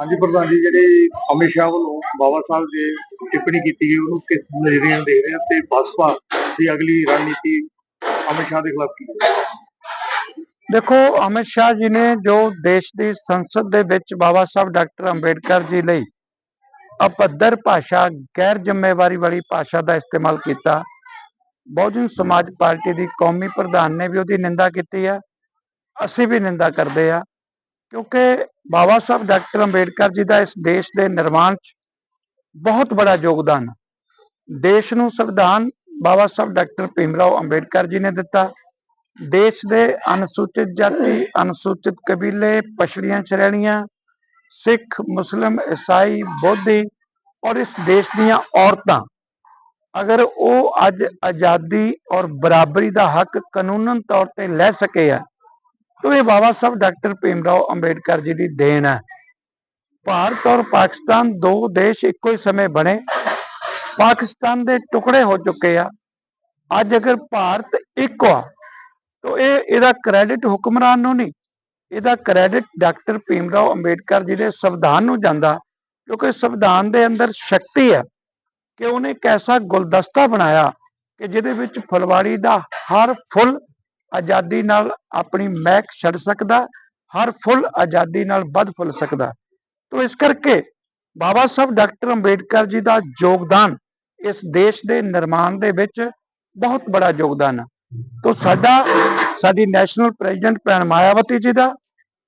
ਹਾਂਜੀ, ਪ੍ਰਧਾਨ ਜੀ, ਜਿਹੜੀ ਅਮਿਤ ਸ਼ਾਹ ਵੱਲੋਂ ਬਾਬਾ ਸਾਹਿਬ ਦੇ ਟਿੱਪਣੀ ਕੀਤੀ ਗਈ, ਉਹਨੂੰ ਕਿਸ ਨਜ਼ਰੀਏ ਨਾਲ ਦੇਖ ਰਹੇ ਹੋ ਤੇ ਬਸਪਾ ਦੀ ਅਗਲੀ ਰਣਨੀਤੀ ਅਮਿਤ ਸ਼ਾਹ ਦੇ ਖਿਲਾਫ ਕੀ ਦੇਖੋ, ਅਮਿਤ ਸ਼ਾਹ ਜੀ ਨੇ ਜੋ ਦੇਸ਼ ਦੀ ਸੰਸਦ ਦੇ ਵਿੱਚ ਬਾਬਾ ਸਾਹਿਬ ਡਾਕਟਰ ਅੰਬੇਡਕਰ ਜੀ ਲਈ ਅਪੱਧਰ ਭਾਸ਼ਾ, ਗੈਰ ਜ਼ਿੰਮੇਵਾਰੀ ਵਾਲੀ ਭਾਸ਼ਾ ਦਾ ਇਸਤੇਮਾਲ ਕੀਤਾ, ਬਹੁਜਨ ਸਮਾਜ ਪਾਰਟੀ ਦੀ ਕੌਮੀ ਪ੍ਰਧਾਨ ਨੇ ਵੀ ਉਹਦੀ ਨਿੰਦਾ ਕੀਤੀ ਹੈ, ਅਸੀਂ ਵੀ ਨਿੰਦਾ ਕਰਦੇ ਆ ਕਿਉਂਕਿ ਬਾਬਾ ਸਾਹਿਬ ਡਾਕਟਰ ਅੰਬੇਡਕਰ ਜੀ ਦਾ ਇਸ ਦੇਸ਼ ਦੇ ਨਿਰਮਾਣ 'ਚ ਬਹੁਤ ਬੜਾ ਯੋਗਦਾਨ ਦੇਸ਼ ਨੂੰ ਸੰਵਿਧਾਨ ਬਾਬਾ ਸਾਹਿਬ ਡਾਕਟਰ ਭੀਮਰਾਓ ਅੰਬੇਡਕਰ ਜੀ ਨੇ ਦਿੱਤਾ। ਦੇਸ਼ ਦੇ ਅਨੁਸੂਚਿਤ ਜਾਤੀ, ਅਨੁਸੂਚਿਤ ਕਬੀਲੇ, ਪਛੜੀਆਂ ਸ਼੍ਰੇਣੀਆਂ, ਸਿੱਖ, ਮੁਸਲਮ, ਈਸਾਈ, ਬੋਧੀ ਔਰ ਇਸ ਦੇਸ਼ ਦੀਆਂ ਔਰਤਾਂ, ਅਗਰ ਉਹ ਅੱਜ ਆਜ਼ਾਦੀ ਔਰ ਬਰਾਬਰੀ ਦਾ ਹੱਕ ਕਾਨੂੰਨਨ ਤੌਰ ਤੇ ਲੈ ਸਕੇ ਆ ਤਾਂ ਇਹ ਬਾਬਾ ਸਾਹਿਬ ਡਾਕਟਰ ਭੀਮ ਰਾਓ ਅੰਬੇਡਕਰ ਜੀ ਦੀ ਦੇਣ ਹੈ। ਭਾਰਤ ਔਰ ਪਾਕਿਸਤਾਨ ਦੋ ਦੇਸ਼ ਇੱਕੋ ਹੀ ਸਮੇਂ ਬਣੇ। ਪਾਕਿਸਤਾਨ ਦੇ ਟੁਕੜੇ ਹੋ ਚੁੱਕੇ ਆ। ਅੱਜ ਅਗਰ ਭਾਰਤ ਇੱਕ ਆ, ਤਾਂ ਇਹ ਇਹਦਾ ਕ੍ਰੈਡਿਟ ਹੁਕਮਰਾਨ ਨੂੰ ਨਹੀਂ, ਇਹਦਾ ਕ੍ਰੈਡਿਟ ਡਾਕਟਰ ਭੀਮ ਰਾਓ ਅੰਬੇਡਕਰ ਜੀ ਦੇ ਸੰਵਿਧਾਨ ਨੂੰ ਜਾਂਦਾ, ਕਿਉਂਕਿ ਸੰਵਿਧਾਨ ਦੇ ਅੰਦਰ ਸ਼ਕਤੀ ਹੈ ਕਿ ਉਹਨੇ ਇੱਕ ਐਸਾ ਗੁਲਦਸਤਾ ਬਣਾਇਆ ਕਿ ਜਿਹਦੇ ਵਿੱਚ ਫੁਲਵਾੜੀ ਦਾ ਹਰ ਫੁੱਲ ਆਜ਼ਾਦੀ ਨਾਲ ਆਪਣੀ ਮਹਿਕ ਛੱਡ ਸਕਦਾ, ਹਰ ਫੁੱਲ ਆਜ਼ਾਦੀ ਨਾਲ ਵੱਧ ਫੁੱਲ ਸਕਦਾ। ਤੋ ਇਸ ਕਰਕੇ ਬਾਬਾ ਸਾਹਿਬ ਡਾਕਟਰ ਅੰਬੇਡਕਰ ਜੀ ਦਾ ਯੋਗਦਾਨ ਇਸ ਦੇਸ਼ ਦੇ ਨਿਰਮਾਣ ਦੇ ਵਿੱਚ ਬਹੁਤ ਬੜਾ ਯੋਗਦਾਨ ਹੈ ਤੋ ਸਾਡਾ, ਸਾਡੀ ਨੈਸ਼ਨਲ ਪ੍ਰੈਜ਼ੀਡੈਂਟ ਭੈਣ ਮਾਇਆਵਤੀ ਜੀ ਦਾ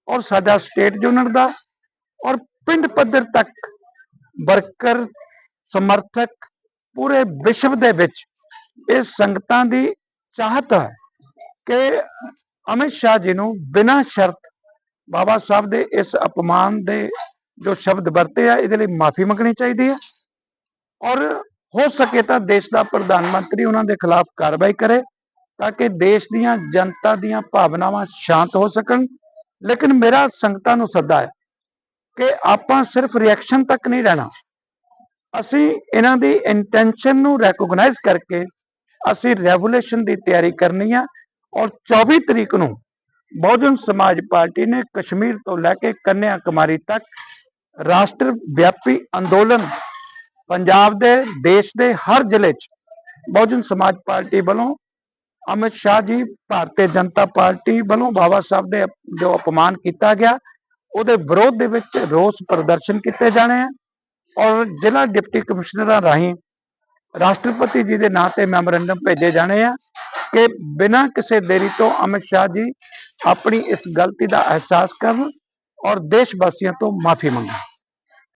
ਔਰ ਸਾਡਾ ਸਟੇਟ ਯੂਨੀਅਨ ਦਾ ਔਰ ਪਿੰਡ ਪੱਧਰ ਤੱਕ ਵਰਕਰ, ਸਮਰਥਕ ਪੂਰੇ ਵਿਸ਼ਵ ਦੇ ਵਿੱਚ ਇਹ ਸੰਗਤਾਂ ਦੀ ਚਾਹਤ ਹੈ। ਕਿ ਅਮਿਤ ਸ਼ਾਹ ਜੀ ਨੂੰ ਬਿਨਾਂ ਸ਼ਰਤ ਬਾਬਾ ਸਾਹਿਬ ਦੇ ਇਸ ਅਪਮਾਨ ਦੇ ਜੋ ਸ਼ਬਦ ਵਰਤੇ ਆ, ਇਹਦੇ ਲਈ ਮਾਫੀ ਮੰਗਣੀ ਚਾਹੀਦੀ ਹੈ। ਔਰ ਹੋ ਸਕੇ ਤਾਂ ਦੇਸ਼ ਦਾ ਪ੍ਰਧਾਨ ਮੰਤਰੀ ਉਹਨਾਂ ਦੇ ਖਿਲਾਫ ਕਾਰਵਾਈ ਕਰੇ ਤਾਂ ਕਿ ਦੇਸ਼ ਦੀਆਂ ਜਨਤਾ ਦੀਆਂ ਭਾਵਨਾਵਾਂ ਸ਼ਾਂਤ ਹੋ ਸਕਣ। ਲੇਕਿਨ ਮੇਰਾ ਸੰਗਤਾਂ ਨੂੰ ਸੱਦਾ ਹੈ ਕਿ ਆਪਾਂ ਸਿਰਫ ਰਿਐਕਸ਼ਨ ਤੱਕ ਨਹੀਂ ਰਹਿਣਾ। ਅਸੀਂ ਇਹਨਾਂ ਦੀ ਇੰਟੈਂਸ਼ਨ ਨੂੰ ਰੈਕੋਗਨਾਈਜ਼ ਕਰਕੇ ਅਸੀਂ ਰੈਵੋਲੂਸ਼ਨ ਦੀ ਤਿਆਰੀ ਕਰਨੀ ਆ। ਔਰ 24 ਤਰੀਕ ਨੂੰ ਬਹੁਜਨ ਸਮਾਜ ਪਾਰਟੀ ਨੇ ਕਸ਼ਮੀਰ ਤੋਂ ਲੈ ਕੇ ਕੰਨਿਆ ਕੁਮਾਰੀ ਤੱਕ ਰਾਸ਼ਟਰ ਵਿਆਪੀ ਅੰਦੋਲਨ ਪੰਜਾਬ ਦੇ, ਦੇਸ਼ ਦੇ ਹਰ ਜ਼ਿਲ੍ਹੇ 'ਚ ਬਹੁਜਨ ਸਮਾਜ ਪਾਰਟੀ ਵੱਲੋਂ ਅਮਿਤ ਸ਼ਾਹ ਜੀ, ਭਾਰਤੀ ਜਨਤਾ ਪਾਰਟੀ ਵੱਲੋਂ ਬਾਬਾ ਸਾਹਿਬ ਦੇ ਜੋ ਅਪਮਾਨ ਕੀਤਾ ਗਿਆ, ਉਹਦੇ ਵਿਰੋਧ ਦੇ ਵਿੱਚ ਰੋਸ ਪ੍ਰਦਰਸ਼ਨ ਕੀਤੇ ਜਾਣੇ ਆ ਔਰ ਜ਼ਿਲ੍ਹਾ ਡਿਪਟੀ ਕਮਿਸ਼ਨਰਾਂ ਰਾਹੀਂ ਰਾਸ਼ਟਰਪਤੀ ਜੀ ਦੇ ਨਾਂ ਤੇ ਮੈਮੋਰੰਡਮ ਭੇਜੇ ਜਾਣੇ ਆ। ਕਿ ਬਿਨਾਂ ਕਿਸੇ ਦੇਰੀ ਤੋਂ ਅਮਿਤ ਸ਼ਾਹ ਜੀ ਆਪਣੀ ਇਸ ਗਲਤੀ ਦਾ ਅਹਿਸਾਸ ਕਰਨ ਔਰ ਦੇਸ਼ ਵਾਸੀਆਂ ਤੋਂ ਮਾਫੀ ਮੰਗਣ।